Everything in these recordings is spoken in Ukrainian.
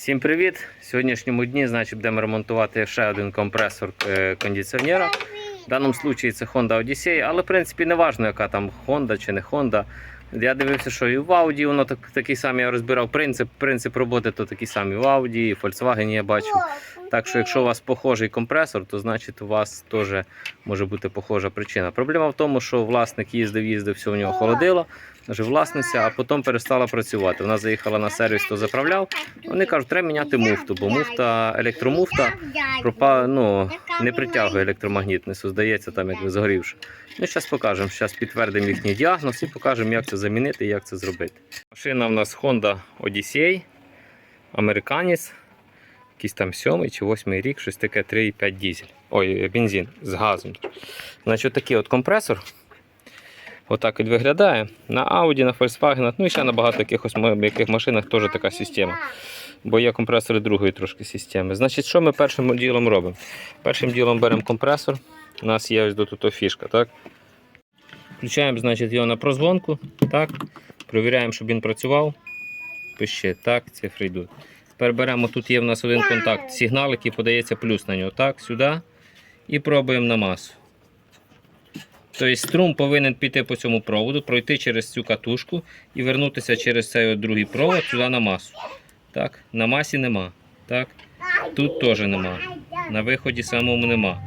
Всім привіт! В сьогоднішньому дні значить, будемо ремонтувати ще один компресор е, кондиціонера. В даному випадку це Honda Odyssey, але в принципі не важливо, яка там Honda чи не Honda. Я дивився, що і в Audi воно так, такий самий, я розбирав принцип. Принцип роботи то такий самий в Audi, і в Volkswagen я бачу. Так що, якщо у вас похожий компресор, то значить у вас теж може бути похожа причина. Проблема в тому, що власник їздив, їздив, все у нього холодило, вже власниця, а потім перестала працювати. Вона заїхала на сервіс, то заправляв. Вони кажуть, треба міняти муфту, бо муфта, електромуфта пропа, ну, не притягує електромагнітність, здається, там якби згорівши. Ми зараз покажемо, зараз підтвердимо їхній діагноз і покажемо, як це замінити і як це зробити. Машина в нас Honda Odyssey, американець, якийсь там сьомий чи восьмий рік, щось таке 3,5 дізель. Ой, бензин з газом. Значить, такий от компресор. Отак от виглядає. На Audi, на Volkswagen, ну і ще на багато якихось яких машинах теж така система. Бо є компресори другої трошки системи. Значить, що ми першим ділом робимо? Першим ділом беремо компресор. У нас є ось до тут фішка. Так? Включаємо значить, його на прозвонку. Так? Провіряємо, щоб він працював. Пише, так, цифри йдуть. Тепер беремо, тут є в нас один контакт, сигнал, який подається плюс на нього. Так, сюди. І пробуємо на масу. Тобто струм повинен піти по цьому проводу, пройти через цю катушку і вернутися через цей другий провод сюди на масу. Так, на масі нема. Так, тут теж нема. На виході самому нема.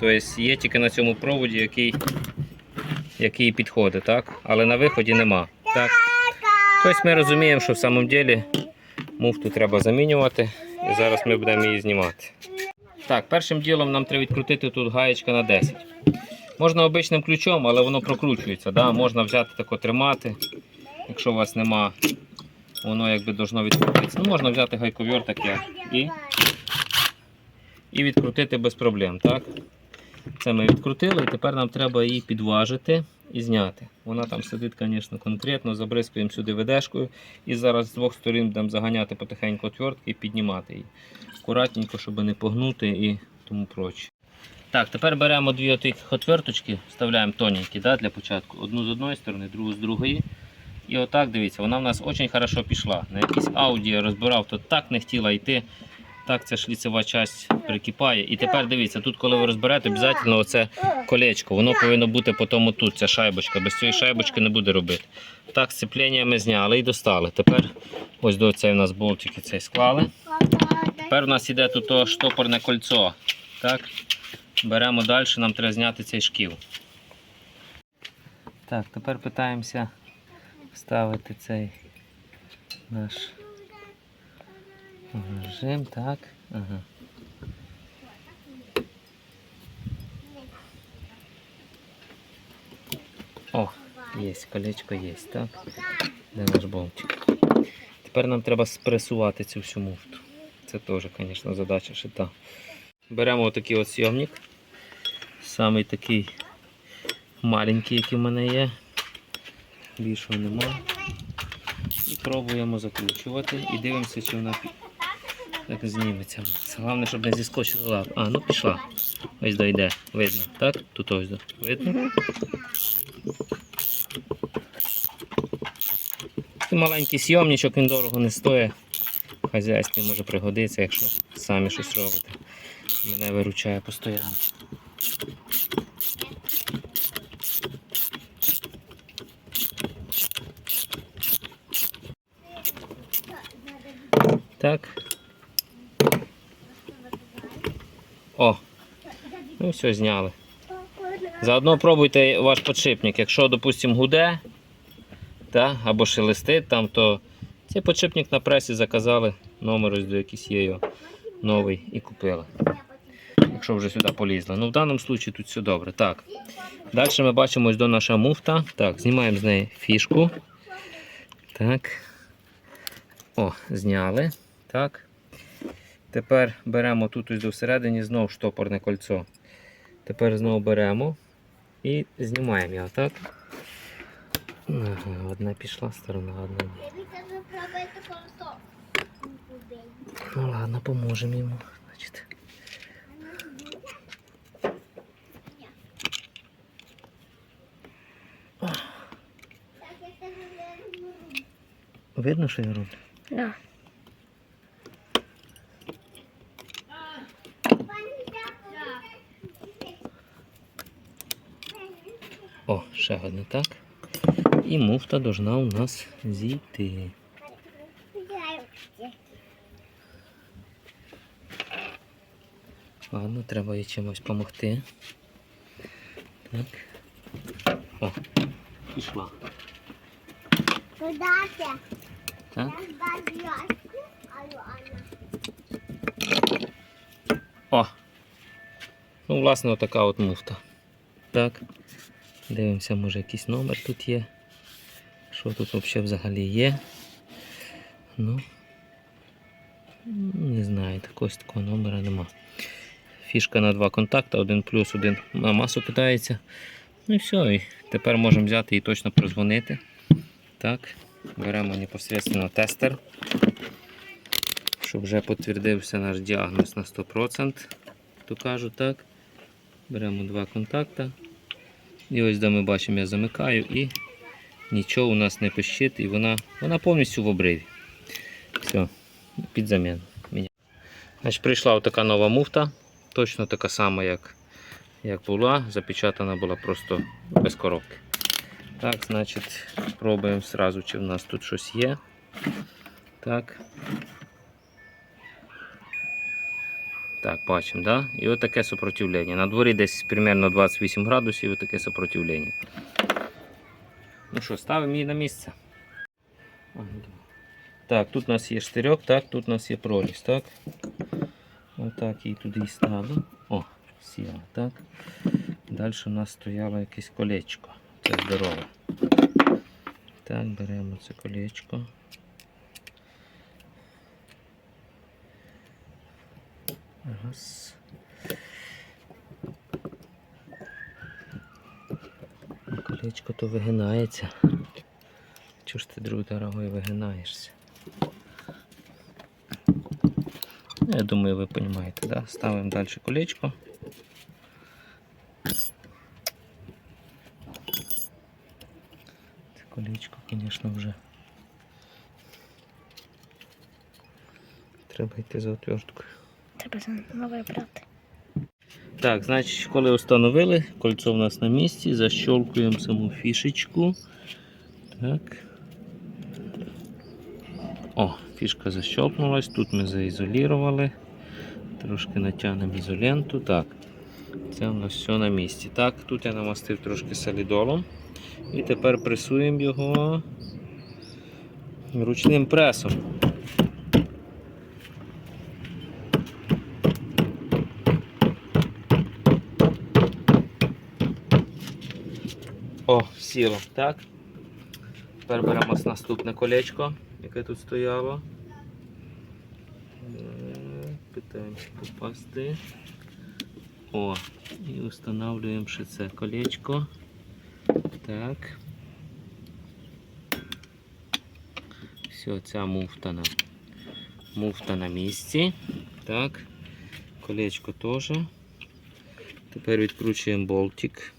Тобто є тільки на цьому проводі, який, який підходить, так? але на виході нема. Так. Тобто ми розуміємо, що в самому ділі муфту треба замінювати. І зараз ми будемо її знімати. Так, першим ділом нам треба відкрутити тут гаєчка на 10. Можна обичним ключом, але воно прокручується. Да? Можна взяти тако тримати. Якщо у вас нема, воно якби должно відкрутитися. Ну, можна взяти гайковер таке і, і відкрутити без проблем. Так? Це ми відкрутили, і тепер нам треба її підважити і зняти. Вона там сидить, звісно, конкретно, забризкуємо сюди ведешкою. І зараз з двох сторін будемо заганяти потихеньку отвертки і піднімати її. Акуратненько, щоб не погнути і тому проче. Так, тепер беремо дві отих отверточки, вставляємо тоненькі да, для початку. Одну з одної сторони, другу з другої. І отак, дивіться, вона в нас дуже хорошо пішла. На якійсь ауді я розбирав, то так не хотіла йти. Так ця шліцева частина прикипає. І тепер дивіться, тут, коли ви розберете, обов'язково оце колечко, воно повинно бути по тому тут, ця шайбочка. Без цієї шайбочки не буде робити. Так, сцеплення ми зняли і достали. Тепер ось до цей у нас болтики цей склали. Тепер у нас іде тут то штопорне кольцо. Так? Беремо далі, нам треба зняти цей шкіл. Так, тепер питаємося вставити цей наш режим. Так. Ага. О, є, колечко є, так. Де наш болтик? Тепер нам треба спресувати цю всю муфту. Це теж, звісно, задача шита. Беремо отакий от сйомник. Самий такий маленький, який в мене є. Більшого нема. І пробуємо закручувати і дивимося, чи вона так зніметься. Головне, щоб не зіскочила лапа. А, ну пішла. Ось дойде. Видно, так? Тут ось. Видно? Такий маленький сйомничок, він дорого не стоїть. В хазяйстві може пригодиться, якщо самі щось робите. Мене виручає постійно. Так. О, ну все, зняли. Заодно пробуйте ваш подшипник. Якщо, допустимо, гуде та, або шелестить там, то цей подшипник на пресі заказали. Номер ось до якийсь є його новий і купили. Якщо вже сюди полізли. Ну в даному випадку тут все добре. Так. Далі ми бачимо ось до наша муфта. Так, знімаємо з неї фішку. Так. О, зняли. Так. Тепер беремо тут ось до всередині знову штопорне кольцо. Тепер знову беремо і знімаємо його, так? Ага, одна пішла сторона, одна. Ну ладно, поможемо йому. Значить. Видно, що я роблю? Так. Да. О, ще одне так. І муфта должна у нас зійти. Ладно, треба їй чимось допомогти. Так. О, пішла. Куда ти? Так. О! Ну, власне, отака от муфта. Так. Дивимося, може якийсь номер тут є. Що тут взагалі взагалі є? Ну. Не знаю, такого такого номера нема. Фішка на два контакти, один плюс, один на масу питається. Ну і все. І тепер можемо взяти і точно прозвонити. Так. Беремо непосредственно тестер щоб вже підтвердився наш діагноз на 100%, то кажу так. Беремо два контакти. І ось де ми бачимо, я замикаю і нічого у нас не пищить, і вона, вона повністю в обриві. Все, під заміну. Значить, прийшла така нова муфта, точно така сама, як, як була. Запечатана була просто без коробки. Так, значить, пробуємо зразу, чи в нас тут щось є. Так. Так, бачимо, да? І от таке сопротивлення. На дворі десь примерно 28 градусів і таке сопротивлення. Ну що, ставимо її на місце. Ага, да. Так, тут у нас є штирьок, так, тут у нас є проріз, так. Отак її туди і ставимо. О, сіла, так. Далі у нас стояло якесь колечко. Це здорове. Так, беремо це колечко. Раз. Колечко то вигинається. Чого ж ти, друг дорогой, вигинаєшся? Ну, Я думаю, ви розумієте, да? Ставимо далі колечко. Це колечко, звісно, вже. Треба йти за отверткою. Треба нове брати. Так, значить, коли встановили, кольцо в нас на місці, защолкуємо саму фішечку. Так. О, фішка защолкнулась, тут ми заізолірували. Трошки натягнемо ізоленту. Так. Це у нас все на місці. Так, тут я намастив трошки солідолом. І тепер пресуємо його ручним пресом. О, сіло. Так. Тепер беремо наступне колечко, яке тут стояло. Питаємося попасти. О, і встановлюємо ще це колечко. Так. Все, ця муфта муфта на місці. Так. Колечко теж. Тепер відкручуємо болтик.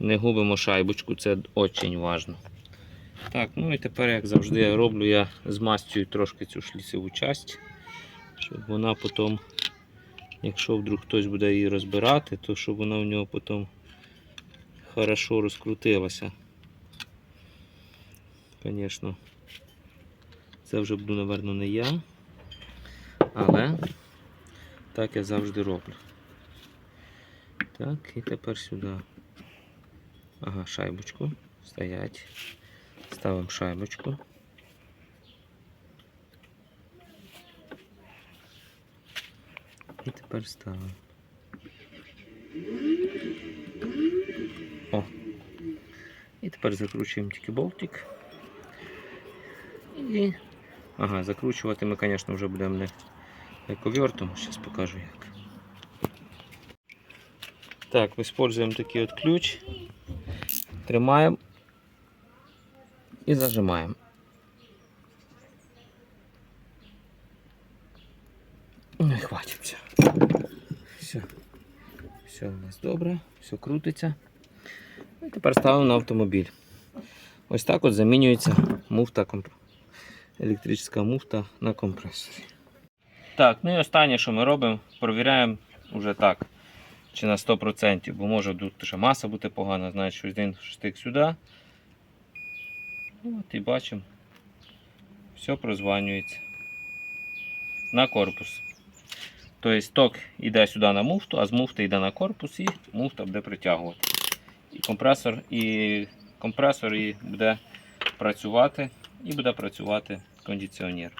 Не губимо шайбочку, це дуже важливо. Так, ну і тепер, як завжди, я роблю, я змастюю трошки цю шліцеву часть, щоб вона потім, якщо вдруг хтось буде її розбирати, то щоб вона в нього потім хорошо розкрутилася. Звісно, це вже буду, напевно, не я, але так я завжди роблю. Так, і тепер сюди. Ага, шайбочку. Стоять. Ставимо шайбочку. І тепер ставимо. О. І тепер закручуємо тільки болтик. І... Ага, закручувати ми, звісно, вже будемо не ековертом. Зараз покажу як. Так, використовуємо такий от ключ. Тримаємо і зажимаємо. Не хватить все. Все. У нас добре, все крутиться. І тепер ставимо на автомобіль. Ось так от замінюється муфта, комп- електрична муфта на компресорі. Так, ну і останнє, що ми робимо, провіряємо вже так. чи на 100%, бо може тут ще маса бути погана, значить один штик сюди. От і бачимо. Все прозванюється. На корпус. Тобто ток йде сюди на муфту, а з муфти йде на корпус і муфта буде притягувати. І компресор, і компресор і буде працювати, і буде працювати кондиціонер.